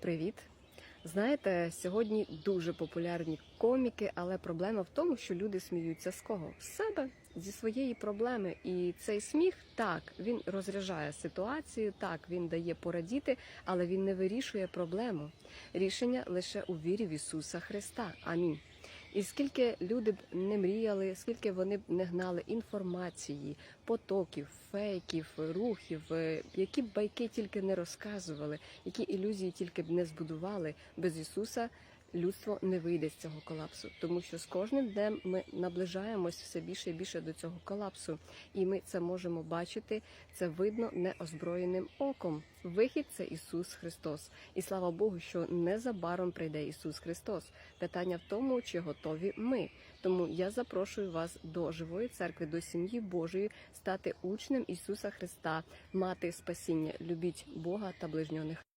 Привіт! Знаєте, сьогодні дуже популярні коміки, але проблема в тому, що люди сміються з кого? З себе, зі своєї проблеми. І цей сміх так він розряджає ситуацію, так він дає порадіти, але він не вирішує проблему. Рішення лише у вірі в Ісуса Христа. Амінь. І скільки люди б не мріяли, скільки вони б не гнали інформації, потоків, фейків, рухів, е, які б байки тільки не розказували, які ілюзії тільки б не збудували, без Ісуса людство не вийде з цього колапсу, тому що з кожним днем ми наближаємось все більше і більше до цього колапсу, і ми це можемо бачити. Це видно неозброєним оком. Вихід це Ісус Христос, і слава Богу, що незабаром прийде Ісус Христос. Питання в тому, чи готові ми. Тому я запрошую вас до живої церкви, до сім'ї Божої, стати учнем Ісуса Христа, мати спасіння. Любіть Бога та ближнього.